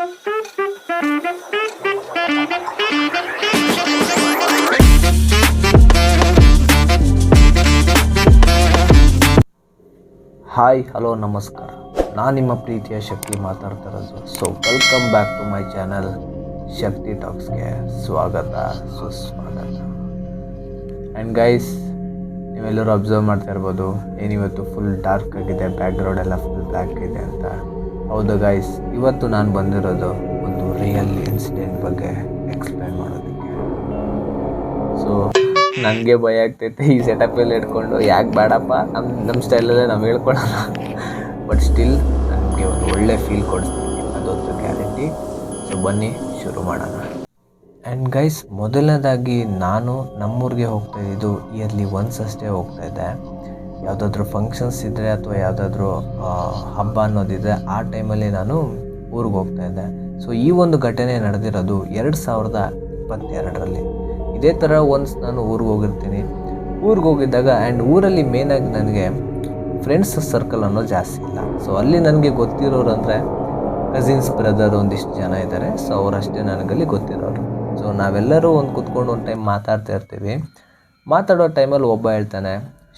Hi hello ನಮಸ್ಕಾರ ನಾನು ನಿಮ್ಮ ಪ್ರೀತಿಯ ಶಕ್ತಿ ಮಾತಾಡ್ತಾ ಇರೋದು so welcome back to my channel Shakti ಟಾಕ್ಸ್ಗೆ ಸ್ವಾಗತ, ಸುಸ್ವಾಗತ. ಆ್ಯಂಡ್ ಗೈಸ್ ನೀವೆಲ್ಲರೂ ಅಬ್ಸರ್ವ್ ಮಾಡ್ತಾ ಇರ್ಬೋದು. ಏನಿವತ್ತು ಫುಲ್ ಡಾರ್ಕ್ ಆಗಿದೆ ಬ್ಯಾಕ್ಗ್ರೌಂಡ್ ಎಲ್ಲ ಫುಲ್ ಬ್ಲ್ಯಾಕ್ ಇದೆ ಅಂತ. ಹೌದು ಗಾಯ್ಸ್ ಇವತ್ತು ನಾನು ಬಂದಿರೋದು ಒಂದು ರಿಯಲ್ ಇನ್ಸಿಡೆಂಟ್ ಬಗ್ಗೆ ಎಕ್ಸ್ಪ್ಲೈನ್ ಮಾಡೋದಕ್ಕೆ. ಸೊ ನನಗೆ ಭಯ ಆಗ್ತೈತೆ ಈ ಸೆಟಪಲ್ಲಿ ಇಟ್ಕೊಂಡು. ಯಾಕೆ ಬೇಡಪ್ಪ? ನಮ್ಮ ನಮ್ಮ ಸ್ಟೈಲಲ್ಲೇ ನಾವು ಹೇಳ್ಕೊಳಲ್ಲ. ಬಟ್ ಸ್ಟಿಲ್ ನನಗೆ ಒಂದು ಒಳ್ಳೆ ಫೀಲ್ ಕೊಡಿಸ್ತೀನಿ ಅದೊಂದು ಗ್ಯಾರಂಟಿ ಸೊ ಬನ್ನಿ, ಶುರು ಮಾಡೋಣ. ಆ್ಯಂಡ್ ಗೈಸ್ ಮೊದಲನೇದಾಗಿ ನಾನು ನಮ್ಮೂರಿಗೆ ಹೋಗ್ತಾ ಇಯರ್ಲಿ ಒನ್ಸ್ ಅಷ್ಟೇ ಹೋಗ್ತಾ ಇದ್ದೆ. ಯಾವುದಾದ್ರೂ ಫಂಕ್ಷನ್ಸ್ ಇದ್ದರೆ ಅಥವಾ ಯಾವುದಾದ್ರೂ ಹಬ್ಬ ಅನ್ನೋದಿದ್ರೆ ಆ ಟೈಮಲ್ಲಿ ನಾನು ಊರಿಗೆ ಹೋಗ್ತಾ ಇದ್ದೆ. ಸೊ ಈ ಒಂದು ಘಟನೆ ನಡೆದಿರೋದು ಎರಡು ಸಾವಿರದ ಇಪ್ಪತ್ತೆರಡರಲ್ಲಿ. ಇದೇ ಥರ ಒನ್ಸ್ ನಾನು ಊರಿಗೆ ಹೋಗಿರ್ತೀನಿ. ಊರಿಗೆ ಹೋಗಿದ್ದಾಗ ಆ್ಯಂಡ್ ಊರಲ್ಲಿ ಮೇನಾಗಿ ನನಗೆ ಫ್ರೆಂಡ್ಸ್ ಸರ್ಕಲ್ ಅನ್ನೋ ಜಾಸ್ತಿ ಇಲ್ಲ. ಸೊ ಅಲ್ಲಿ ನನಗೆ ಗೊತ್ತಿರೋರು ಅಂದರೆ ಕಸಿನ್ಸ್ ಬ್ರದರ್ ಒಂದಿಷ್ಟು ಜನ ಇದ್ದಾರೆ ಸೊ ಅವರಷ್ಟೇ ನನಗಲ್ಲಿ ಗೊತ್ತಿರೋರು. ಸೊ ನಾವೆಲ್ಲರೂ ಒಂದು ಕುತ್ಕೊಂಡು ಒಂದು ಟೈಮ್ ಮಾತಾಡ್ತಾ ಇರ್ತೀವಿ. ಮಾತಾಡೋ ಟೈಮಲ್ಲಿ ಒಬ್ಬ ಹೇಳ್ತಾನೆ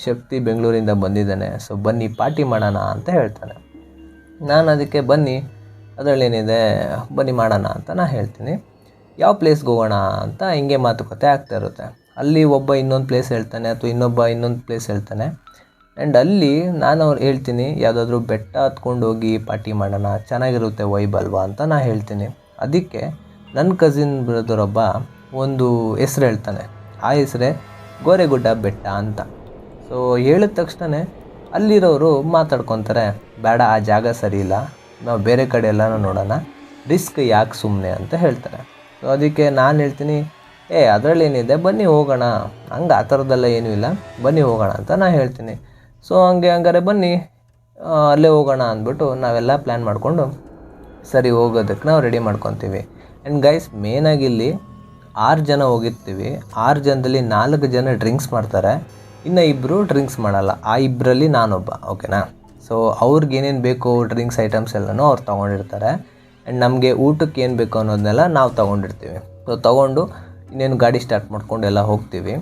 ಶಕ್ತಿ ಬೆಂಗಳೂರಿಂದ ಬಂದಿದ್ದಾನೆ. ಸೊ ಬನ್ನಿ, ಪಾರ್ಟಿ ಮಾಡೋಣ ಅಂತ ಹೇಳ್ತಾನೆ. ನಾನು ಅದಕ್ಕೆ ಬನ್ನಿ, ಅದರಲ್ಲೇನಿದೆ, ಬನ್ನಿ ಮಾಡೋಣ ಅಂತ ನಾನು ಹೇಳ್ತೀನಿ. ಯಾವ ಪ್ಲೇಸ್ಗೆ ಹೋಗೋಣ ಅಂತ ಹಿಂಗೆ ಮಾತುಕತೆ ಆಗ್ತಾ ಇರುತ್ತೆ. ಅಲ್ಲಿ ಒಬ್ಬ ಇನ್ನೊಂದು ಪ್ಲೇಸ್ ಹೇಳ್ತಾನೆ, ಅಥವಾ ಇನ್ನೊಬ್ಬ ಇನ್ನೊಂದು ಪ್ಲೇಸ್ ಹೇಳ್ತಾನೆ. ಆ್ಯಂಡ್ ಅಲ್ಲಿ ನಾನು ಅವ್ರು ಹೇಳ್ತೀನಿ, ಯಾವುದಾದ್ರೂ ಬೆಟ್ಟ ಹತ್ಕೊಂಡು ಹೋಗಿ ಪಾರ್ಟಿ ಮಾಡೋಣ, ಚೆನ್ನಾಗಿರುತ್ತೆ ವೈಬ್ ಅಲ್ವಾ ಅಂತ ನಾನು ಹೇಳ್ತೀನಿ. ಅದಕ್ಕೆ ನನ್ನ ಕಸಿನ್ ಬ್ರದರೊಬ್ಬ ಒಂದು ಹೆಸ್ರು ಹೇಳ್ತಾನೆ. ಆ ಹೆಸರೇ ಗೋರೆಗುಡ್ಡ ಬೆಟ್ಟ ಅಂತ. ಸೊ ಹೇಳಿದ ತಕ್ಷಣ ಅಲ್ಲಿರೋರು ಮಾತಾಡ್ಕೊತಾರೆ, ಬೇಡ, ಆ ಜಾಗ ಸರಿ ಇಲ್ಲ. ನಾವು ಬೇರೆ ಕಡೆ ಎಲ್ಲನೂ ನೋಡೋಣ. ರಿಸ್ಕ್ ಯಾಕೆ ಸುಮ್ಮನೆ ಅಂತ ಹೇಳ್ತಾರೆ. ಸೊ ಅದಕ್ಕೆ ನಾನು ಹೇಳ್ತೀನಿ, ಏ, ಅದರಲ್ಲೇನಿದೆ? ಬನ್ನಿ ಹೋಗೋಣ. ಹಂಗೆ ಆ ಥರದ್ದೆಲ್ಲ ಏನೂ ಇಲ್ಲ. ಬನ್ನಿ ಹೋಗೋಣ ಅಂತ ನಾನು ಹೇಳ್ತೀನಿ. ಸೊ ಹಂಗೆ ಹಂಗಾರೆ ಬನ್ನಿ ಅಲ್ಲೇ ಹೋಗೋಣ ಅಂದ್ಬಿಟ್ಟು ನಾವೆಲ್ಲ ಪ್ಲ್ಯಾನ್ ಮಾಡಿಕೊಂಡು ಸರಿ ಹೋಗೋದಕ್ಕೆ ನಾವು ರೆಡಿ ಮಾಡ್ಕೊತೀವಿ. ಆ್ಯಂಡ್ ಗೈಸ್ ಮೇನಾಗಿ ಇಲ್ಲಿ ಆರು ಜನ ಹೋಗಿರ್ತೀವಿ. ಆರು ಜನದಲ್ಲಿ ನಾಲ್ಕು ಜನ ಡ್ರಿಂಕ್ಸ್ ಮಾಡ್ತಾರೆ. ಇನ್ನು ಇಬ್ಬರು ಡ್ರಿಂಕ್ಸ್ ಮಾಡಲ್ಲ. ಆ ಇಬ್ಬರಲ್ಲಿ ನಾನೊಬ್ಬ ಓಕೆನಾ ಸೊ ಅವ್ರಿಗೆ ಏನೇನು ಬೇಕು ಡ್ರಿಂಕ್ಸ್ ಐಟಮ್ಸ್ ಎಲ್ಲನೂ ಅವ್ರು ತೊಗೊಂಡಿರ್ತಾರೆ. ಆ್ಯಂಡ್ ನಮಗೆ ಊಟಕ್ಕೆ ಏನು ಬೇಕು ಅನ್ನೋದನ್ನೆಲ್ಲ ನಾವು ತೊಗೊಂಡಿರ್ತೀವಿ. ಸೊ ತೊಗೊಂಡು ಇನ್ನೇನು ಗಾಡಿ ಸ್ಟಾರ್ಟ್ ಮಾಡ್ಕೊಂಡು ಎಲ್ಲ ಹೋಗ್ತೀವಿ.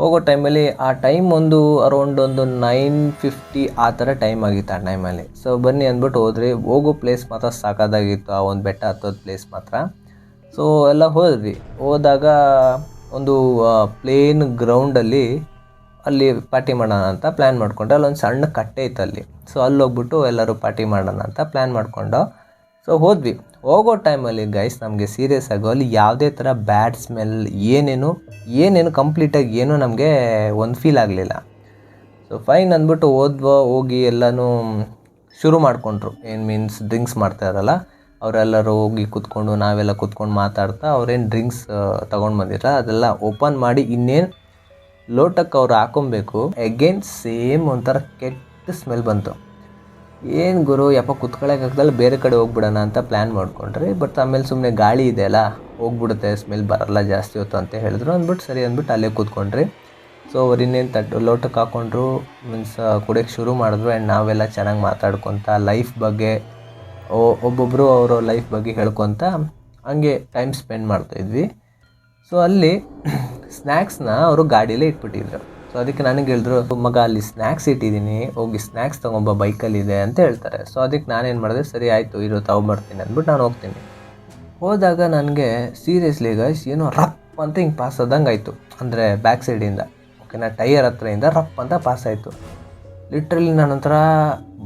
ಹೋಗೋ ಟೈಮಲ್ಲಿ ಆ ಟೈಮ್ ಒಂದು ಅರೌಂಡ್ ಒಂದು ನೈನ್ ಫಿಫ್ಟಿ ಆ ಥರ ಟೈಮ್ ಆಗಿತ್ತು ಆ ಟೈಮಲ್ಲಿ ಸೊ ಬನ್ನಿ ಅಂದ್ಬಿಟ್ಟು ಹೋದ್ರಿ ಹೋಗೋ ಪ್ಲೇಸ್ ಮಾತ್ರ ಸಾಕಾದಾಗಿತ್ತು, ಆ ಒಂದು ಬೆಟ್ಟ ಹತ್ತೋದು ಪ್ಲೇಸ್ ಮಾತ್ರ. ಸೊ ಎಲ್ಲ ಹೋದ್ವಿ. ಹೋದಾಗ ಒಂದು ಪ್ಲೇನ್ ಗ್ರೌಂಡಲ್ಲಿ ಅಲ್ಲಿ ಪಾರ್ಟಿ ಮಾಡೋಣ ಅಂತ ಪ್ಲ್ಯಾನ್ ಮಾಡ್ಕೊಂಡೆ ಅಲ್ಲೊಂದು ಸಣ್ಣ ಕಟ್ಟೆ ಇತ್ತು ಅಲ್ಲಿ. ಸೊ ಅಲ್ಲಿ ಹೋಗ್ಬಿಟ್ಟು ಎಲ್ಲರೂ ಪಾರ್ಟಿ ಮಾಡೋಣ ಅಂತ ಪ್ಲ್ಯಾನ್ ಮಾಡಿಕೊಂಡು ಸೊ ಹೋದ್ವಿ. ಹೋಗೋ ಟೈಮಲ್ಲಿ ಗೈಸ್ ನಮಗೆ ಸೀರಿಯಸ್ ಆಗೋ ಅಲ್ಲಿ ಯಾವುದೇ ಥರ ಬ್ಯಾಡ್ ಸ್ಮೆಲ್ ಏನೇನು ಏನೇನು ಕಂಪ್ಲೀಟಾಗಿ ಏನೂ ನಮಗೆ ಒಂದು ಫೀಲ್ ಆಗಲಿಲ್ಲ. ಸೊ ಫೈನ್ ಅಂದ್ಬಿಟ್ಟು ಓದ್ವ ಹೋಗಿ ಎಲ್ಲನೂ ಶುರು ಮಾಡಿಕೊಂಡ್ರು. ಏನು ಮೀನ್ಸ್ ಡ್ರಿಂಕ್ಸ್ ಮಾಡ್ತಾರಲ್ಲ ಅವರೆಲ್ಲರೂ ಹೋಗಿ ಕೂತ್ಕೊಂಡು, ನಾವೆಲ್ಲ ಕೂತ್ಕೊಂಡು ಮಾತಾಡ್ತಾ ಅವ್ರೇನು ಡ್ರಿಂಕ್ಸ್ ತೊಗೊಂಡು ಬಂದಿರ ಅದೆಲ್ಲ ಓಪನ್ ಮಾಡಿ ಇನ್ನೇನು ಲೋಟಕ್ಕೆ ಅವ್ರು ಹಾಕೊಬೇಕು. ಅಗೇನ್ ಸೇಮ್ ಒಂಥರ ಕೆಟ್ಟ ಸ್ಮೆಲ್ ಬಂತು. ಏನು ಗುರು, ಯಪ್ಪ ಕುತ್ಕೊಳ್ಳೋಕ್ಕಾಗ್ದಲ್ಲ ಬೇರೆ ಕಡೆ ಹೋಗ್ಬಿಡೋಣ ಅಂತ ಪ್ಲ್ಯಾನ್ ಮಾಡ್ಕೊಂಡ್ರಿ ಬಟ್ ಆಮೇಲೆ ಸುಮ್ಮನೆ ಗಾಳಿ ಇದೆ ಅಲ್ಲ, ಹೋಗ್ಬಿಡುತ್ತೆ ಸ್ಮೆಲ್ ಬರಲ್ಲ ಜಾಸ್ತಿ ಹೊತ್ತು ಅಂತ ಹೇಳಿದ್ರು ಅಂದ್ಬಿಟ್ಟು ಸರಿ ಅಂದ್ಬಿಟ್ಟು ಅಲ್ಲೇ ಕೂತ್ಕೊಂಡ್ರಿ. ಸೊ ಅವ್ರು ಇನ್ನೇನು ತಟ್ಟು ಲೋಟಕ್ಕೆ ಹಾಕ್ಕೊಂಡ್ರು ಮೀನ್ಸ್ ಕುಡಿಯೋಕ್ಕೆ ಶುರು ಮಾಡಿದ್ರು ಆ್ಯಂಡ್ ನಾವೆಲ್ಲ ಚೆನ್ನಾಗಿ ಮಾತಾಡ್ಕೊತ ಲೈಫ್ ಬಗ್ಗೆ ಒಬ್ಬೊಬ್ಬರು ಅವರ ಲೈಫ್ ಬಗ್ಗೆ ಹೇಳ್ಕೊತ ಹಂಗೆ ಟೈಮ್ ಸ್ಪೆಂಡ್ ಮಾಡ್ತಾಯಿದ್ವಿ ಸೊ ಅಲ್ಲಿ ಸ್ನ್ಯಾಕ್ಸ್ನ ಅವರು ಗಾಡೀಲೇ ಇಟ್ಬಿಟ್ಟಿದ್ರು. ಸೊ ಅದಕ್ಕೆ ನನಗೆ ಹೇಳಿದ್ರು, ಮಗ, ಅಲ್ಲಿ ಸ್ನ್ಯಾಕ್ಸ್ ಇಟ್ಟಿದ್ದೀನಿ ಹೋಗಿ ಸ್ನ್ಯಾಕ್ಸ್ ತೊಗೊಂಬ ಬೈಕಲ್ಲಿ ಇದೆ ಅಂತ ಹೇಳ್ತಾರೆ. ಸೊ ಅದಕ್ಕೆ ನಾನೇನು ಮಾಡಿದೆ, ಸರಿ, ಆಯಿತು, ಇರೋ ತಗೊಂಬರ್ತೀನಿ ಅಂದ್ಬಿಟ್ಟು ನಾನು ಹೋಗ್ತೀನಿ. ಹೋದಾಗ ನನಗೆ, ಸೀರಿಯಸ್ಲಿ ಗೈಸ್ ಏನೋ ರಪ್ ಅಂತ ಹಿಂಗೆ ಪಾಸ್ ಆದಂಗೆ ಆಯಿತು. ಅಂದರೆ ಬ್ಯಾಕ್ ಸೈಡಿಂದ ಓಕೆನಾ ಟೈಯರ್ ಹತ್ರದಿಂದ ರಪ್ ಅಂತ ಪಾಸ್ ಆಯಿತು. ಲಿಟ್ರಲಿ ನಾನು ಒಂಥರ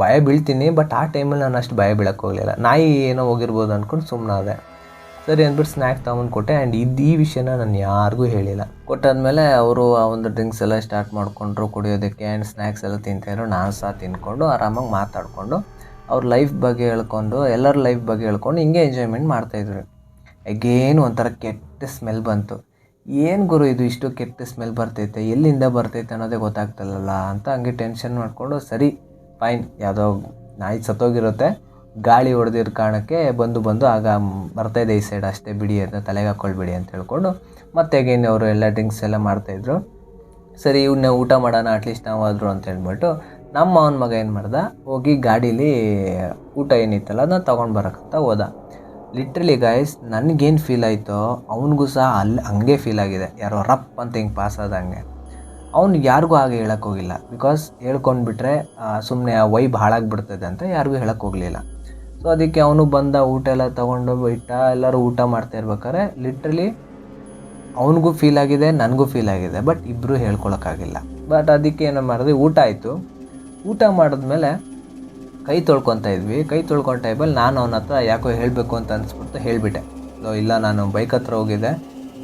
ಭಯ ಬೀಳ್ತೀನಿ ಬಟ್ ಆ ಟೈಮಲ್ಲಿ ನಾನು ಅಷ್ಟು ಭಯ ಬೀಳಕ್ಕೆ ಹೋಗಲಿಲ್ಲ. ನಾಯಿ ಏನೋ ಹೋಗಿರ್ಬೋದು ಅಂದ್ಕೊಂಡು ಸುಮ್ಮನಾದೆ ಸರಿ ಅಂದ್ಬಿಟ್ಟು ಸ್ನ್ಯಾಕ್ ತೊಗೊಂಡು ಕೊಟ್ಟೆ. ಆ್ಯಂಡ್ ಇದು ಈ ವಿಷಯನ ನಾನು ಯಾರಿಗೂ ಹೇಳಿಲ್ಲ. ಕೊಟ್ಟಾದ್ಮೇಲೆ ಅವರು ಆ ಒಂದು ಡ್ರಿಂಕ್ಸ್ ಎಲ್ಲ ಸ್ಟಾರ್ಟ್ ಮಾಡಿಕೊಂಡ್ರು ಕುಡಿಯೋದಕ್ಕೆ ಆ್ಯಂಡ್ ಸ್ನ್ಯಾಕ್ಸ್ ಎಲ್ಲ ತಿಂತಾಯಿದ್ರು ನಾನು ಸಹ ತಿನ್ಕೊಂಡು ಆರಾಮಾಗಿ ಮಾತಾಡಿಕೊಂಡು ಅವ್ರ ಲೈಫ್ ಬಗ್ಗೆ ಹೇಳ್ಕೊಂಡು, ಎಲ್ಲರ ಲೈಫ್ ಬಗ್ಗೆ ಹೇಳ್ಕೊಂಡು ಹಿಂಗೆ ಎಂಜಾಯ್ಮೆಂಟ್ ಮಾಡ್ತಾಯಿದ್ರು ಅಗೇನ್ ಒಂಥರ ಕೆಟ್ಟ ಸ್ಮೆಲ್ ಬಂತು. ಏನು ಗುರು ಇದು ಇಷ್ಟು ಕೆಟ್ಟ ಸ್ಮೆಲ್ ಬರ್ತೈತೆ? ಎಲ್ಲಿಂದ ಬರ್ತೈತೆ ಅನ್ನೋದೇ ಗೊತ್ತಾಗ್ತಲ್ಲ ಅಂತ ಹಂಗೆ ಟೆನ್ಷನ್ ಮಾಡಿಕೊಂಡು ಸರಿ ಫೈನ್ ಯಾವುದೋ ನಾಯಿ ಸತ್ತೋಗಿರುತ್ತೆ. ಗಾಳಿ ಹೊಡೆದಿರೋ ಕಾರಣಕ್ಕೆ ಬಂದು ಬಂದು ಆಗ ಬರ್ತಾಯಿದೆ ಈ ಸೈಡ್ ಅಷ್ಟೇ, ಬಿಡಿ ಅಂತ ತಲೆಗೆ ಹಾಕ್ಕೊಳ್ಬೇಡಿ ಅಂತ ಹೇಳ್ಕೊಂಡು ಮತ್ತೆ ಅಗೇನ್ ಅವರು ಎಲ್ಲ ಡ್ರಿಂಕ್ಸ್ ಎಲ್ಲ ಮಾಡ್ತಾಯಿದ್ರು ಸರಿ ಇವನ್ನ ಊಟ ಮಾಡೋಣ ಅಟ್ಲೀಸ್ಟ್ ನಾವಾದರೂ ಅಂತ ಹೇಳ್ಬಿಟ್ಟು ನಮ್ಮ ಅವನ ಮಗ ಏನು ಮಾಡ್ದ? ಹೋಗಿ ಗಾಡೀಲಿ ಊಟ ಏನಿತ್ತಲ್ಲ ಅದನ್ನ ತೊಗೊಂಡು ಬರೋಕ್ಕಂತ ಹೋದ. ಲಿಟ್ರಲಿ ಗಾಯ್ಸ್ ನನಗೇನು ಫೀಲ್ ಆಯಿತೋ ಅವನಿಗೂ ಸಹ ಅಲ್ಲಿ ಹಂಗೆ ಫೀಲ್ ಆಗಿದೆ. ಯಾರೋ ರಪ್ ಅಂತ ಹಿಂಗೆ ಪಾಸ್ ಆದಂಗೆ. ಅವ್ನು ಯಾರಿಗೂ ಹಾಗೆ ಹೇಳೋಕ್ಕೋಗಿಲ್ಲ ಬಿಕಾಸ್ ಹೇಳ್ಕೊಂಡ್ಬಿಟ್ರೆ ಸುಮ್ಮನೆ ಆ ವೈಬ್ ಹಾಳಾಗಿಬಿಡ್ತದೆ ಅಂತ ಯಾರಿಗೂ ಹೇಳಕ್ಕೆ ಹೋಗಲಿಲ್ಲ. ಸೊ ಅದಕ್ಕೆ ಅವನು ಬಂದ ಊಟ ಎಲ್ಲ ತೊಗೊಂಡು ಇಟ್ಟ. ಎಲ್ಲರೂ ಊಟ ಮಾಡ್ತಾ ಇರ್ಬೇಕಾದ್ರೆ ಲಿಟ್ರಲಿ ಅವನಿಗೂ ಫೀಲ್ ಆಗಿದೆ, ನನಗೂ ಫೀಲ್ ಆಗಿದೆ ಬಟ್ ಇಬ್ಬರೂ ಹೇಳ್ಕೊಳಕ್ಕಾಗಿಲ್ಲ. ಬಟ್ ಅದಕ್ಕೆ ಏನೋ ಮಾಡಿದ್ವಿ, ಊಟ ಆಯಿತು. ಊಟ ಮಾಡಿದ್ಮೇಲೆ ಕೈ ತೊಳ್ಕೊತಾ ಇದ್ವಿ. ಕೈ ತೊಳ್ಕೊಂಡ ಟೈಮಲ್ಲಿ ನಾನು ಅವನ ಹತ್ರ ಯಾಕೋ ಹೇಳಬೇಕು ಅಂತ ಅನಿಸ್ಬಿಟ್ಟು ಹೇಳಿಬಿಟ್ಟೆ. ಇಲ್ಲ, ನಾನು ಬೈಕ್ ಹತ್ರ ಹೋಗಿದ್ದೆ.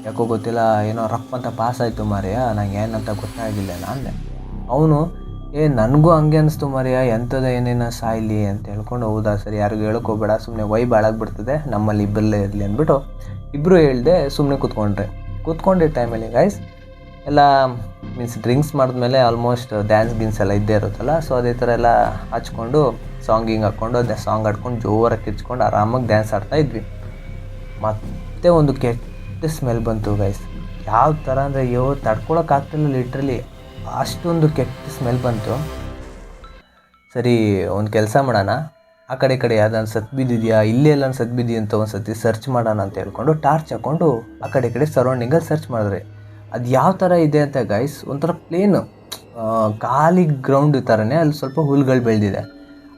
ಯಾಕೋ ಗೊತ್ತಿಲ್ಲ, ಏನೋ ರಫ್ ಅಂತ ಪಾಸ್ ಆಯಿತು ಮಾರಿಯ ನಂಗೆ ಏನಂತ ಗೊತ್ತಾಗಿಲ್ಲ ನಾನು ಅವನು ಏ, ನನಗೂ ಹಂಗೆ ಅನಿಸ್ತು ಮರಿಯ. ಎಂಥದ ಏನೇನೋ ಸಾಯ್ಲಿ ಅಂತ ಹೇಳ್ಕೊಂಡು ಹೌದಾ ಸರಿ, ಯಾರಿಗೂ ಹೇಳೋಕ್ಕೋಗ್ಬೇಡ ಸುಮ್ಮನೆ ವೈ ಬಾಳಾಗ್ಬಿಡ್ತದೆ ನಮ್ಮಲ್ಲಿ ಇಬ್ಬರಲ್ಲೇ ಇರಲಿ ಅಂದ್ಬಿಟ್ಟು ಇಬ್ಬರು ಹೇಳಿದೆ ಸುಮ್ಮನೆ ಕೂತ್ಕೊಂಡ್ರೆ. ಕೂತ್ಕೊಂಡಿದ್ದ ಟೈಮಲ್ಲಿ ಗೈಸ್ ಎಲ್ಲ ಮೀನ್ಸ್ ಡ್ರಿಂಕ್ಸ್ ಮಾಡಿದ್ಮೇಲೆ ಆಲ್ಮೋಸ್ಟ್ ಡ್ಯಾನ್ಸ್ ಗಿನ್ಸ್ ಎಲ್ಲ ಇದ್ದೇ ಇರುತ್ತಲ್ಲ ಸೊ ಅದೇ ಥರ ಎಲ್ಲ ಹಚ್ಕೊಂಡು ಸಾಂಗಿಂಗ್ ಹಾಕ್ಕೊಂಡು ಅದೇ ಸಾಂಗ್ ಹಾಡ್ಕೊಂಡು ಜೋರಾಗಿ ಕಿಚ್ಕೊಂಡು ಆರಾಮಾಗಿ ಡ್ಯಾನ್ಸ್ ಆಡ್ತಾ ಇದ್ವಿ. ಮತ್ತೆ ಒಂದು ಕೆಟ್ಟ ಸ್ಮೆಲ್ ಬಂತು ಗೈಸ್ ಯಾವ ಥರ ಅಂದರೆ, ಅಯ್ಯೋ ತಡ್ಕೊಳಕ್ಕಾಗ್ತಿಲ್ಲ ಲಿಟ್ರಲಿ ಅಷ್ಟೊಂದು ಕೆಟ್ಟ ಸ್ಮೆಲ್ ಬಂತು. ಸರಿ, ಒಂದು ಕೆಲಸ ಮಾಡೋಣ. ಆ ಕಡೆ ಕಡೆ ಯಾವ್ದಾದ್ರು ಸತ್ ಬಿದ್ದಿದೆಯಾ? ಇಲ್ಲೇ ಎಲ್ಲ ಸತ್ ಬಿದ್ದಿದೆ ಅಂತ ಒಂದು ಸತಿ ಸರ್ಚ್ ಮಾಡೋಣ ಅಂತ ಹೇಳ್ಕೊಂಡು ಟಾರ್ಚ್ ಹಾಕ್ಕೊಂಡು ಆ ಕಡೆ ಕಡೆ ಸರೌಂಡಿಂಗಲ್ಲಿ ಸರ್ಚ್ ಮಾಡಿದ್ರೆ. ಅದು ಯಾವ ಥರ ಇದೆ ಅಂತ ಗೈಸ್ ಒಂಥರ ಪ್ಲೇನ್ ಖಾಲಿ ಗ್ರೌಂಡ್ ಥರನೇ ಅಲ್ಲಿ ಸ್ವಲ್ಪ ಹುಲ್ಗಳು ಬೆಳೆದಿದೆ.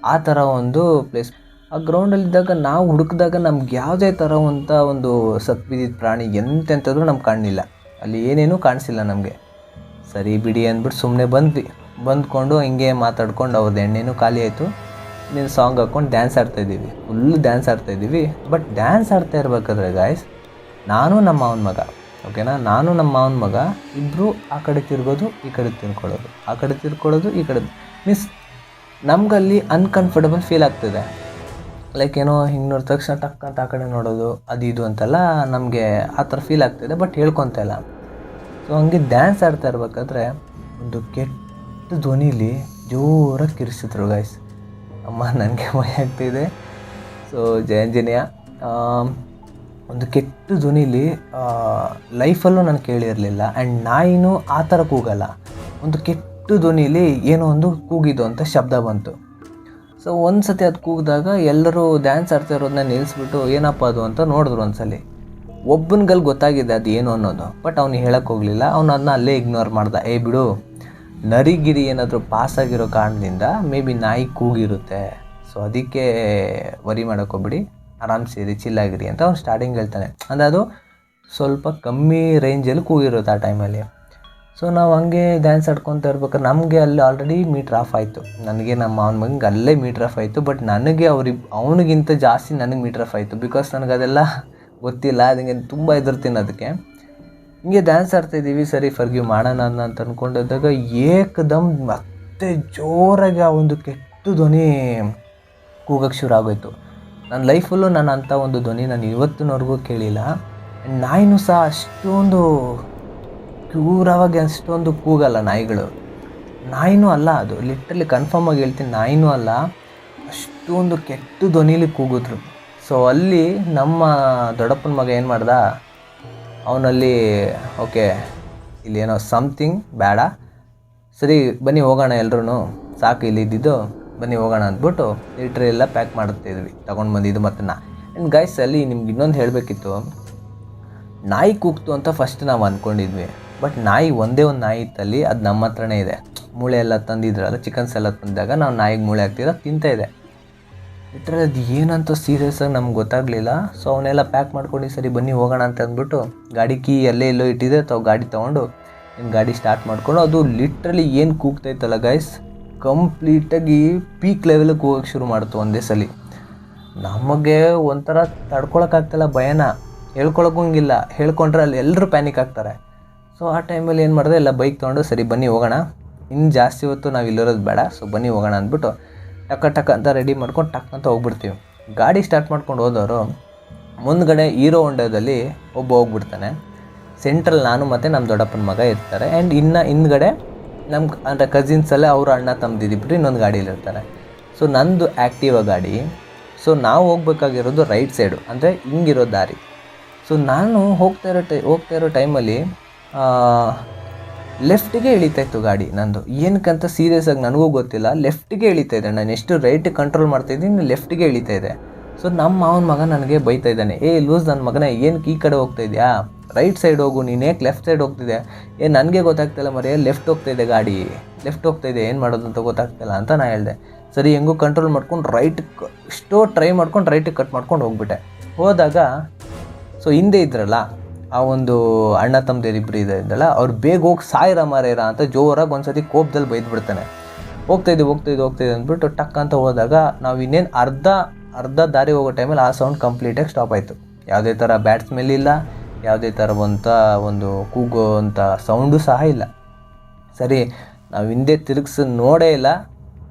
ಆ ಥರ ಒಂದು ಪ್ಲೇಸ್ ಆ ಗ್ರೌಂಡಲ್ಲಿದ್ದಾಗ ನಾವು ಹುಡುಕಿದಾಗ ನಮ್ಗೆ ಯಾವುದೇ ಥರ ಅಂತ ಒಂದು ಸತ್ ಬಿದ್ದಿದ್ದ ಪ್ರಾಣಿ ಎಂತೆಂಥದ್ದು ನಮ್ಗೆ ಕಾಣಲಿಲ್ಲ. ಅಲ್ಲಿ ಏನೇನೂ ಕಾಣಿಸಿಲ್ಲ ನಮಗೆ. ಸರಿ ಬಿಡಿ ಅಂದ್ಬಿಟ್ಟು ಸುಮ್ಮನೆ ಬಂದ್ವಿ. ಬಂದ್ಕೊಂಡು ಹಿಂಗೆ ಮಾತಾಡ್ಕೊಂಡು ಅವ್ರದ್ದು ಎಣ್ಣೆನೂ ಖಾಲಿ ಆಯಿತು. ನೀನು ಸಾಂಗ್ ಹಾಕ್ಕೊಂಡು ಡ್ಯಾನ್ಸ್ ಆಡ್ತಾಯಿದ್ದೀವಿ ಫುಲ್ಲು ಡ್ಯಾನ್ಸ್ ಆಡ್ತಾಯಿದ್ದೀವಿ ಬಟ್ ಡ್ಯಾನ್ಸ್ ಆಡ್ತಾ ಇರ್ಬೇಕಾದ್ರೆ ಗಾಯ್ಸ್ ನಾನು ನಮ್ಮ ಅವನ ಮಗ ಓಕೆನಾ ನಾನು ನಮ್ಮ ಮಾವನ ಮಗ ಇಬ್ಬರು ಆ ಕಡೆ ತಿರ್ಗೋದು, ಈ ಕಡೆ ತಿರ್ಕೊಳ್ಳೋದು, ಆ ಕಡೆ ತಿರ್ಕೊಳ್ಳೋದು, ಈ ಕಡೆ ಮೀನ್ಸ್ ನಮಗಲ್ಲಿ ಅನ್ಕಂಫರ್ಟಬಲ್ ಫೀಲ್ ಆಗ್ತದೆ. ಲೈಕ್ ಏನೋ ಹಿಂಗೆ ನೋಡಿದ ತಕ್ಷಣ ಟಕ್ ಅಂತ ಆ ಕಡೆ ನೋಡೋದು, ಅದು ಇದು ಅಂತೆಲ್ಲ ನಮಗೆ ಆ ಥರ ಫೀಲ್ ಆಗ್ತಿದೆ ಬಟ್ ಹೇಳ್ಕೊತ ಇಲ್ಲ. ಹಂಗೆ ಡ್ಯಾನ್ಸ್ ಆಡ್ತಾ ಇರ್ಬೇಕಾದ್ರೆ ಒಂದು ಕೆಟ್ಟ ಧ್ವನಿಲಿ ಜೋರಾಗಿ ಕಿರಿಸಿದ್ರು ಗಾಯ್ಸ್ ಅಮ್ಮ, ನನಗೆ ಭಯ ಆಗ್ತಿದೆ. ಸೊ ಜಯಂಜನೇಯ ಒಂದು ಕೆಟ್ಟ ಧ್ವನಿಲಿ ಲೈಫಲ್ಲೂ ನಾನು ಕೇಳಿರಲಿಲ್ಲ. ಆ್ಯಂಡ್ ನಾಯಿನೂ ಆ ಥರ ಕೂಗಲ್ಲ. ಒಂದು ಕೆಟ್ಟ ಧ್ವನಿಲಿ ಏನೋ ಒಂದು ಕೂಗಿದ್ದು ಅಂತ ಶಬ್ದ ಬಂತು. ಸೊ ಒಂದು ಸತಿ ಅದು ಕೂಗಿದಾಗ ಎಲ್ಲರೂ ಡ್ಯಾನ್ಸ್ ಆಡ್ತಾ ಇರೋದನ್ನ ನಿಲ್ಲಿಸ್ಬಿಟ್ಟು ಏನಪ್ಪ ಅದು ಅಂತ ನೋಡಿದ್ರು ಒಂದ್ಸಲಿ. ಒಬ್ಬನಿಗಲ್ಲಿ ಗೊತ್ತಾಗಿದೆ ಅದು ಏನು ಅನ್ನೋದು. ಬಟ್ ಅವ್ನು ಹೇಳಕ್ಕೆ ಹೋಗಲಿಲ್ಲ. ಅವ್ನು ಅದನ್ನ ಅಲ್ಲೇ ಇಗ್ನೋರ್ ಮಾಡ್ದ. ಏ ಬಿಡು, ನರಿಗಿರಿ ಏನಾದರೂ ಪಾಸ್ ಆಗಿರೋ ಕಾರಣದಿಂದ ಮೇ ಬಿ ನಾಯಿ ಕೂಗಿರುತ್ತೆ. ಸೊ ಅದಕ್ಕೆ ವರಿ ಮಾಡೋಕ್ಕೋಗ್ಬಿಡಿ ಆರಾಮ್ ಸೇರಿ ಚಿಲ್ಲಾಗಿರಿ ಅಂತ ಅವ್ನು ಸ್ಟಾರ್ಟಿಂಗ್ ಹೇಳ್ತಾನೆ. ಅಂದರೆ ಅದು ಸ್ವಲ್ಪ ಕಮ್ಮಿ ರೇಂಜಲ್ಲಿ ಕೂಗಿರುತ್ತೆ ಆ ಟೈಮಲ್ಲಿ ಸೊ ನಾವು ಹಂಗೆ ಡ್ಯಾನ್ಸ್ ಆಡ್ಕೊತ ಇರ್ಬೇಕಾದ್ರೆ ನಮಗೆ ಅಲ್ಲಿ ಆಲ್ರೆಡಿ ಮೀಟ್ರ್ ಆಫ್ ಆಯಿತು. ನನಗೆ ನಮ್ಮ ಅವನ ಮಗನಿಗೆ ಅಲ್ಲೇ ಮೀಟ್ರ್ ಆಫ್ ಆಯಿತು. ಬಟ್ ನನಗೆ ಅವ್ರಿಗೆ ಅವನಿಗಿಂತ ಜಾಸ್ತಿ ನನಗೆ ಮೀಟ್ರ್ ಆಫ್ ಆಯಿತು. ಬಿಕಾಸ್ ನನಗೆ ಅದೆಲ್ಲ ಗೊತ್ತಿಲ್ಲ, ಅದಕ್ಕೆ ತುಂಬ ಹೆದರ್ತೀನಿ ಅದಕ್ಕೆ. ಹಿಂಗೆ ಡ್ಯಾನ್ಸ್ ಆಡ್ತಾಯಿದ್ದೀವಿ ಸರಿ ಫರ್ಗ್ಯೂ ಮಾಡೋಣ ಅಂತ ಅಂದ್ಕೊಂಡಿದ್ದಾಗ ಏಕದಮ್ ಮತ್ತೆ ಜೋರಾಗಿ ಆ ಒಂದು ಕೆಟ್ಟ ಧ್ವನಿ ಕೂಗಕ್ಕೆ ಶುರು ಆಗೋಯ್ತು. ನನ್ನ ಲೈಫಲ್ಲೂ ನಾನು ಅಂಥ ಒಂದು ಧ್ವನಿ ನಾನು ಇವತ್ತಿನವರೆಗೂ ಕೇಳಿಲ್ಲ. ನಾಯಿನೂ ಸಹ ಅಷ್ಟೊಂದು ಕ್ಯೂರವಾಗಿ ಅಷ್ಟೊಂದು ಕೂಗಲ್ಲ ನಾಯಿಗಳು. ನಾಯಿನೂ ಅಲ್ಲ, ಅದು ಲಿಟ್ರಲಿ ಕನ್ಫರ್ಮಾಗಿ ಹೇಳ್ತೀನಿ, ನಾಯಿನೂ ಅಲ್ಲ. ಅಷ್ಟೊಂದು ಕೆಟ್ಟ ಧ್ವನಿಲಿ ಕೂಗಿದ್ರು. ಸೊ ಅಲ್ಲಿ ನಮ್ಮ ದೊಡ್ಡಪ್ಪನ ಮಗ ಏನು ಮಾಡ್ದ? ಅವನಲ್ಲಿ ಓಕೆ ಇಲ್ಲೇನೋ ಸಮ್ಥಿಂಗ್ ಬೇಡ. ಸರಿ, ಬನ್ನಿ ಹೋಗೋಣ ಎಲ್ಲರೂ ಸಾಕು, ಇಲ್ಲಿ ಇದ್ದಿದ್ದು. ಬನ್ನಿ ಹೋಗೋಣ ಅಂದ್ಬಿಟ್ಟು ಲೀಟ್ರ್ ಎಲ್ಲ ಪ್ಯಾಕ್ ಮಾಡುತ್ತಿದ್ವಿ. ತೊಗೊಂಡು ಬಂದಿದ್ದು ಮತ್ತು ನಾ. ಆ್ಯಂಡ್ ಗೈಸ್ ಅಲ್ಲಿ ನಿಮ್ಗೆ ಇನ್ನೊಂದು ಹೇಳಬೇಕಿತ್ತು. ನಾಯಿ ಕೂಗ್ತು ಅಂತ ಫಸ್ಟ್ ನಾವು ಅಂದ್ಕೊಂಡಿದ್ವಿ ಬಟ್ ನಾಯಿ ಒಂದೇ ಒಂದು ನಾಯಿ ಇತ್ತಲ್ಲಿ, ಅದು ನಮ್ಮ ಹತ್ರನೇ ಇದೆ. ಮೂಳೆ ಎಲ್ಲ ತಂದಿದ್ರಲ್ಲ ಚಿಕನ್ಸ್ ಎಲ್ಲ ತಂದಾಗ ನಾವು ನಾಯಿಗೆ ಮೂಳೆ ಹಾಕ್ತಿದ್ರೆ ತಿಂತಾ ಇದೆ. ಲಿಟ್ರಲಿ ಅದು ಏನಂತ ಸೀರಿಯಸ್ಸಾಗಿ ನಮ್ಗೆ ಗೊತ್ತಾಗಲಿಲ್ಲ. ಸೊ ಅವನ್ನೆಲ್ಲ ಪ್ಯಾಕ್ ಮಾಡ್ಕೊಂಡು ಸರಿ ಬನ್ನಿ ಹೋಗೋಣ ಅಂತ ಅಂದ್ಬಿಟ್ಟು ಗಾಡಿ ಕೀ ಎಲ್ಲೇ ಎಲ್ಲೋ ಇಟ್ಟಿದೆ. ತಾವು ಗಾಡಿ ತೊಗೊಂಡು ನಿಮ್ಮ ಗಾಡಿ ಸ್ಟಾರ್ಟ್ ಮಾಡಿಕೊಂಡು ಅದು ಲಿಟ್ರಲಿ ಏನು ಕೂಗ್ತೈತಲ್ಲ ಗೈಸ್ ಕಂಪ್ಲೀಟಾಗಿ ಪೀಕ್ ಲೆವೆಲಿಗೆ ಹೋಗೋಕ್ಕೆ ಶುರು ಮಾಡ್ತು ಒಂದೇ ಸಲ. ನಮಗೆ ಒಂಥರ ತಡ್ಕೊಳಕ್ಕಾಗ್ತಿಲ್ಲ ಭಯನ. ಹೇಳ್ಕೊಳಕ್ಕಂಗಿಲ್ಲ ಹೇಳ್ಕೊಂಡ್ರೆ ಅಲ್ಲಿ ಎಲ್ಲರೂ ಪ್ಯಾನಿಕ್ ಆಗ್ತಾರೆ. ಸೊ ಆ ಟೈಮಲ್ಲಿ ಏನು ಮಾಡಿದೆ, ಎಲ್ಲ ಬೈಕ್ ತೊಗೊಂಡು ಸರಿ ಬನ್ನಿ ಹೋಗೋಣ. ಇನ್ನು ಜಾಸ್ತಿ ಹೊತ್ತು ನಾವು ಇಲ್ಲಿರೋದು ಬೇಡ. ಸೊ ಬನ್ನಿ ಹೋಗೋಣ ಅಂದ್ಬಿಟ್ಟು ಟಕ್ಕ ಟಕ ಅಂತ ರೆಡಿ ಮಾಡ್ಕೊಂಡು ಟಕ್ ಅಂತ ಹೋಗ್ಬಿಡ್ತೀವಿ. ಗಾಡಿ ಸ್ಟಾರ್ಟ್ ಮಾಡ್ಕೊಂಡು ಹೋದವರು ಮುಂದ್ಗಡೆ ಹೀರೋ ಹೊಂಡದಲ್ಲಿ ಒಬ್ಬ ಹೋಗ್ಬಿಡ್ತಾನೆ. ಸೆಂಟ್ರಲ್ ನಾನು ಮತ್ತು ನಮ್ಮ ದೊಡ್ಡಪ್ಪನ ಮಗ ಇರ್ತಾರೆ. ಆ್ಯಂಡ್ ಇನ್ನು ಹಿಂದ್ಗಡೆ ನಮ್ಮ ಅಂದರೆ ಕಸಿನ್ಸಲ್ಲೇ ಅವ್ರ ಅಣ್ಣ ತಮ್ಮದಿರಿಬ್ರು ಇನ್ನೊಂದು ಗಾಡೀಲಿರ್ತಾರೆ ಸೊ ನಂದು ಆ್ಯಕ್ಟಿವಾ ಗಾಡಿ. ಸೊ ನಾವು ಹೋಗ್ಬೇಕಾಗಿರೋದು ರೈಟ್ ಸೈಡು ಅಂದರೆ ಹಿಂಗಿರೋ ದಾರಿ. ಸೊ ನಾನು ಹೋಗ್ತಾ ಇರೋ ಟೈ ಹೋಗ್ತಾ ಇರೋ ಟೈಮಲ್ಲಿ ಲೆಫ್ಟಿಗೆ ಇಳಿತಾ ಇತ್ತು ಗಾಡಿ ನಂದು. ಏನಕ್ಕಂತ ಸೀರಿಯಸ್ ಆಗಿ ನನಗೂ ಗೊತ್ತಿಲ್ಲ. ಲೆಫ್ಟ್ಗೆ ಇಳಿತಾ ಇದೆ ನಾನು ಎಷ್ಟು ರೈಟ್ ಕಂಟ್ರೋಲ್ ಮಾಡ್ತಾ ಇದ್ದೀನಿ ಲೆಫ್ಟಿಗೆ ಇಳಿತಾ ಇದೆ ಸೊ ನಮ್ಮ ಮಾವನ ಮಗ ನನಗೆ ಬೈತಾ ಇದ್ದಾನೆ. ಏ, ಲೂಸ್, ನನ್ನ ಮಗನೇ ಏನಕ್ಕೆ ಈ ಕಡೆ ಹೋಗ್ತಾ ಇದೆಯಾ? ರೈಟ್ ಸೈಡ್ ಹೋಗು, ನೀನು ಏಕೆ ಲೆಫ್ಟ್ ಸೈಡ್ ಹೋಗ್ತಿದೆ ಏ, ನನಗೆ ಗೊತ್ತಾಗ್ತಿಲ್ಲ ಮರೆಯ ಲೆಫ್ಟ್ ಹೋಗ್ತಾ ಇದೆ ಗಾಡಿ. ಲೆಫ್ಟ್ ಹೋಗ್ತಾ ಇದೆ ಏನು ಮಾಡೋದು ಅಂತ ಗೊತ್ತಾಗ್ತಿಲ್ಲ ಅಂತ ನಾನು ಹೇಳಿದೆ. ಸರಿ, ಹೆಂಗೂ ಕಂಟ್ರೋಲ್ ಮಾಡ್ಕೊಂಡು ರೈಟ್ ಎಷ್ಟೋ ಟ್ರೈ ಮಾಡ್ಕೊಂಡು ರೈಟಿಗೆ ಕಟ್ ಮಾಡ್ಕೊಂಡು ಹೋಗ್ಬಿಟ್ಟೆ. ಹೋದಾಗ ಸೊ ಹಿಂದೆ ಇದ್ರಲ್ಲ ಆ ಒಂದು ಅಣ್ಣ ತಮ್ಮದೇರಿಬ್ರು ಇದೆ ಇದ್ದಲ್ಲ ಅವ್ರು ಬೇಗ ಹೋಗಿ ಸಾಯಿರ ಮಾರೇರ ಅಂತ ಜೋರಾಗಿ ಒಂದ್ಸತಿ ಕೋಪದಲ್ಲಿ ಬೈದ್ಬಿಡ್ತಾನೆ. ಹೋಗ್ತಾ ಇದ್ದೀವಿ ಹೋಗ್ತಾ ಇದ್ದೀವಿ ಹೋಗ್ತಾ ಇದ್ದೀವಿ ಅಂದ್ಬಿಟ್ಟು ಟಕ್ ಅಂತ ಹೋದಾಗ ನಾವು ಇನ್ನೇನು ಅರ್ಧ ಅರ್ಧ ದಾರಿ ಹೋಗೋ ಟೈಮಲ್ಲಿ ಆ ಸೌಂಡ್ ಕಂಪ್ಲೀಟಾಗಿ ಸ್ಟಾಪ್ ಆಯಿತು. ಯಾವುದೇ ಥರ ಬ್ಯಾಟ್ ಸ್ಮೆಲ್ ಇಲ್ಲ, ಯಾವುದೇ ಥರ ಒಂಥ ಒಂದು ಕೂಗೋ ಅಂತ ಸೌಂಡು ಸಹ ಇಲ್ಲ. ಸರಿ, ನಾವು ಹಿಂದೆ ತಿರುಗಿಸಿ ನೋಡೇ ಇಲ್ಲ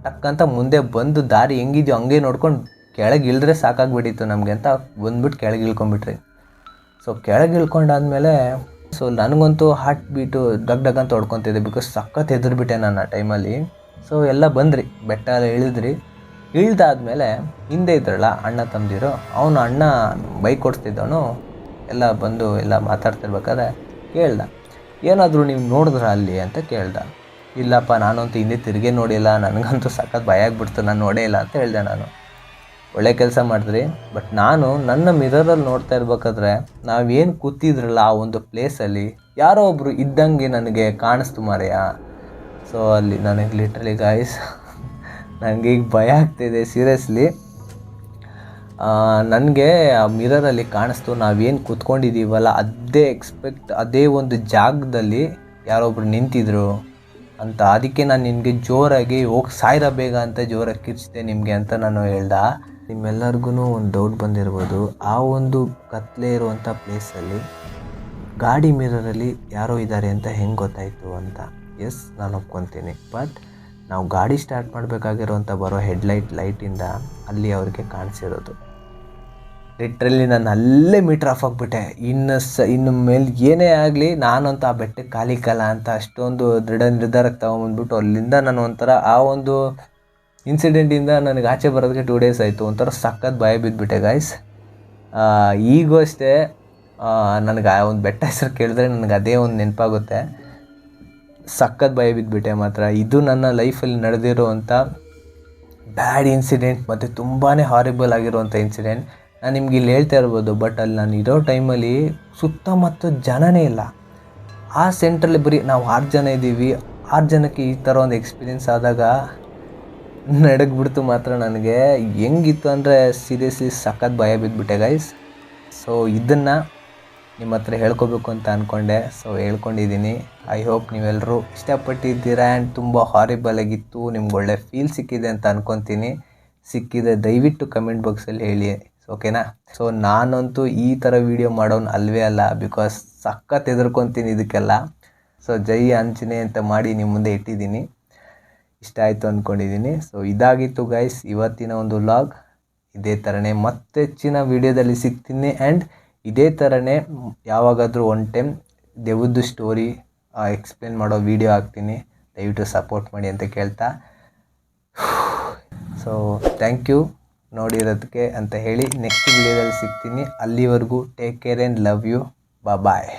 ಟಕ್ಕಂತ ಮುಂದೆ ಬಂದು ದಾರಿ ಹೆಂಗಿದ್ಯೋ ಹಂಗೆ ನೋಡ್ಕೊಂಡು ಕೆಳಗೆ ಇಳಿದ್ರೆ ಸಾಕಾಗ್ಬಿಟ್ಟಿತ್ತು ನಮಗೆ ಅಂತ ಬಂದ್ಬಿಟ್ಟು ಕೆಳಗೆ ಇಳ್ಕೊಂಬಿಟ್ರಿ ಸೊ ಕೆಳಗೆ ಇಳ್ಕೊಂಡಾದ್ಮೇಲೆ ಸೊ ನನಗಂತೂ ಹಾರ್ಟ್ ಬೀಟು ಡಗ್ ಡಗ್ ಅಂತ ಹೊಡ್ಕೊತಿದ್ದೆ ಬಿಕಾಸ್ ಸಖತ್ ಹೆದರ್ಬಿಟ್ಟೆ ನಾನು ಆ ಟೈಮಲ್ಲಿ ಸೊ ಎಲ್ಲ ಬಂದ್ರಿ, ಬೆಟ್ಟ ಎಲ್ಲ ಇಳಿದ್ರಿ. ಇಳ್ದಾದ್ಮೇಲೆ ಹಿಂದೆ ಇದ್ರಲ್ಲ ಅಣ್ಣ ತಂದಿರೋ, ಅವನ ಅಣ್ಣ ಬೈಕ್ ಓಡಿಸ್ತಿದ್ದವನು, ಎಲ್ಲ ಬಂದು ಎಲ್ಲ ಮಾತಾಡ್ತಿರ್ಬೇಕಾದ್ರೆ ಕೇಳ್ದ. ಏನಾದರೂ ನೀವು ನೋಡಿದ್ರ ಅಲ್ಲಿ ಅಂತ ಕೇಳ್ದ. ಇಲ್ಲಪ್ಪ, ನಾನಂತೂ ಹಿಂದೆ ತಿರುಗೇ ನೋಡಿಲ್ಲ, ನನಗಂತೂ ಸಖತ್ ಭಯ ಆಗ್ಬಿಡ್ತು, ನಾನು ನೋಡೇ ಇಲ್ಲ ಅಂತ ಹೇಳ್ದೆ ನಾನು. ಒಳ್ಳೆ ಕೆಲಸ ಮಾಡಿದ್ರಿ. ಬಟ್ ನಾನು ನನ್ನ ಮಿರರಲ್ಲಿ ನೋಡ್ತಾ ಇರ್ಬೇಕಾದ್ರೆ ನಾವೇನು ಕೂತಿದ್ರಲ್ಲ ಆ ಒಂದು ಪ್ಲೇಸಲ್ಲಿ ಯಾರೋ ಒಬ್ಬರು ಇದ್ದಂಗೆ ನನಗೆ ಕಾಣಿಸ್ತು ಮಾರಯ್ಯ ಸೊ ಅಲ್ಲಿ ನನಗೆ ಲಿಟ್ರಲಿ ಗಾಯ್ಸ್ ನನಗೆ ಈಗ ಭಯ ಆಗ್ತಿದೆ ಸೀರಿಯಸ್ಲಿ ನನಗೆ ಆ ಮಿರರಲ್ಲಿ ಕಾಣಿಸ್ತು, ನಾವೇನು ಕೂತ್ಕೊಂಡಿದ್ದೀವಲ್ಲ ಅದೇ ಎಕ್ಸ್ಪೆಕ್ಟ್ ಅದೇ ಒಂದು ಜಾಗದಲ್ಲಿ ಯಾರೊಬ್ರು ನಿಂತಿದ್ರು ಅಂತ. ಅದಕ್ಕೆ ನಾನು ನಿನಗೆ ಜೋರಾಗಿ ಹೋಗಿ ಸಾಯ್ರ ಬೇಗ ಅಂತ ಜೋರಾಗಿ ಕಿರ್ಚಿದೆ ನಿಮಗೆ ಅಂತ ನಾನು ಹೇಳ್ದ. ನಿಮ್ಮೆಲ್ಲರಿಗೂ ಒಂದು ಡೌಟ್ ಬಂದಿರ್ಬೋದು. ಆ ಒಂದು ಕತ್ಲೆ ಇರುವಂಥ ಪ್ಲೇಸಲ್ಲಿ ಗಾಡಿ ಮಿರರಲ್ಲಿ ಯಾರೋ ಇದ್ದಾರೆ ಅಂತ ಹೆಂಗೆ ಗೊತ್ತಾಯಿತು ಅಂತ? ಎಸ್ ನಾನು ಒಪ್ಕೊತೀನಿ. ಬಟ್ ನಾವು ಗಾಡಿ ಸ್ಟಾರ್ಟ್ ಮಾಡಬೇಕಾಗಿರುವಂಥ ಬರೋ ಹೆಡ್ಲೈಟ್ ಲೈಟಿಂದ ಅಲ್ಲಿ ಅವ್ರಿಗೆ ಕಾಣಿಸಿರೋದು. ಲಿಟ್ರಲಿ ನಾನು ಅಲ್ಲೇ ಮೀಟ್ರ್ ಆಫ್ ಆಗಿಬಿಟ್ಟೆ. ಇನ್ನು ಸ, ಇನ್ನು ಮೇಲೆ ಏನೇ ಆಗಲಿ ನಾನಂತ ಆ ಬೆಟ್ಟಕ್ಕೆ ಕಾಲಿಕ್ಕಲ್ಲ ಕಾಲ ಅಂತ ಅಷ್ಟೊಂದು ದೃಢ ನಿರ್ಧಾರಕ್ಕೆ ತೊಗೊಂಬಂದ್ಬಿಟ್ಟು ಅಲ್ಲಿಂದ ನಾನು ಒಂಥರ ಆ ಒಂದು ಇನ್ಸಿಡೆಂಟಿಂದ ನನಗೆ ಆಚೆ ಬರೋದಕ್ಕೆ ಟೂ ಡೇಸ್ ಆಯಿತು. ಒಂಥರ ಸಖತ್ ಭಯ ಬಿದ್ದುಬಿಟ್ಟೆ ಗಾಯ್ಸ್ ಈಗೂ ಅಷ್ಟೇ ನನಗೆ ಆ ಒಂದು ಬೆಟ್ಟ ಹೆಸರು ಕೇಳಿದ್ರೆ ನನಗೆ ಅದೇ ಒಂದು ನೆನಪಾಗುತ್ತೆ. ಸಖತ್ ಭಯ ಬಿದ್ದುಬಿಟ್ಟೆ ಮಾತ್ರ. ಇದು ನನ್ನ ಲೈಫಲ್ಲಿ ನಡೆದಿರುವಂಥ ಬ್ಯಾಡ್ ಇನ್ಸಿಡೆಂಟ್ ಮತ್ತು ತುಂಬಾ ಹಾರಿಬಲ್ ಆಗಿರುವಂಥ ಇನ್ಸಿಡೆಂಟ್ ನಾನು ನಿಮ್ಗೆ ಇಲ್ಲಿ ಹೇಳ್ತಾ ಇರ್ಬೋದು ಬಟ್ ಅಲ್ಲಿ ನಾನು ಇರೋ ಟೈಮಲ್ಲಿ ಸುತ್ತಮುತ್ತ ಜನನೇ ಇಲ್ಲ. ಆ ಸೆಂಟ್ರಲ್ಲಿ ಬರೀ ನಾವು ಆರು ಜನ ಇದ್ದೀವಿ. ಆರು ಜನಕ್ಕೆ ಈ ಥರ ಒಂದು ಎಕ್ಸ್ಪೀರಿಯೆನ್ಸ್ ಆದಾಗ ನಡಗ್ಬಿಡ್ತು ಮಾತ್ರ ನನಗೆ. ಹೆಂಗಿತ್ತು ಅಂದರೆ ಸೀರಿಯಸ್ಲಿ ಸಖತ್ ಭಯ ಬಿದ್ದುಬಿಟ್ಟೆ ಗೈಸ್ ಸೊ ಇದನ್ನು ನಿಮ್ಮ ಹತ್ರ ಹೇಳ್ಕೊಬೇಕು ಅಂತ ಅಂದ್ಕೊಂಡೆ ಸೊ ಹೇಳ್ಕೊಂಡಿದ್ದೀನಿ. ಐ ಹೋಪ್ ನೀವೆಲ್ಲರೂ ಇಷ್ಟಪಟ್ಟಿದ್ದೀರಾ ಆ್ಯಂಡ್ ತುಂಬ ಹಾರಿಬಲ್ ಆಗಿತ್ತು. ನಿಮ್ಗೆ ಒಳ್ಳೆ ಫೀಲ್ ಸಿಕ್ಕಿದೆ ಅಂತ ಅಂದ್ಕೊತೀನಿ ಸಿಕ್ಕಿದೆ, ದಯವಿಟ್ಟು ಕಮೆಂಟ್ ಬಾಕ್ಸಲ್ಲಿ ಹೇಳಿ. ಓಕೆನಾ ಸೊ ನಾನಂತೂ ಈ ಥರ ವೀಡಿಯೋ ಮಾಡೋನು ಅಲ್ವೇ ಅಲ್ಲ. ಬಿಕಾಸ್ ಸಖತ್ ಹೆದರ್ಕೊತೀನಿ ಇದಕ್ಕೆಲ್ಲ. ಸೊ ಜೈ ಅಂಚನೆ ಅಂತ ಮಾಡಿ ನಿಮ್ಮ ಮುಂದೆ ಇಟ್ಟಿದ್ದೀನಿ. ಇಷ್ಟ ಆಯಿತು ಅಂದ್ಕೊಂಡಿದ್ದೀನಿ ಸೊ ಇದಾಗಿತ್ತು ಗೈಸ್ ಇವತ್ತಿನ ಒಂದು ವ್ಲಾಗ್ ಇದೇ ಥರನೇ ಮತ್ತೆ ಹೆಚ್ಚಿನ ವೀಡಿಯೋದಲ್ಲಿ ಸಿಗ್ತೀನಿ ಆ್ಯಂಡ್ ಇದೇ ಥರನೇ ಯಾವಾಗಾದರೂ ಒನ್ ಟೈಮ್ ದೇವದ್ದು ಸ್ಟೋರಿ ಎಕ್ಸ್ಪ್ಲೇನ್ ಮಾಡೋ ವೀಡಿಯೋ ಹಾಕ್ತೀನಿ. ದಯವಿಟ್ಟು ಸಪೋರ್ಟ್ ಮಾಡಿ ಅಂತ ಕೇಳ್ತಾ. ಸೊ ಥ್ಯಾಂಕ್ ಯು ನೋಡಿರೋದಕ್ಕೆ ಅಂತ ಹೇಳಿ ನೆಕ್ಸ್ಟ್ ವೀಡಿಯೋದಲ್ಲಿ ಸಿಗ್ತೀನಿ. ಅಲ್ಲಿವರೆಗೂ take care and love you bye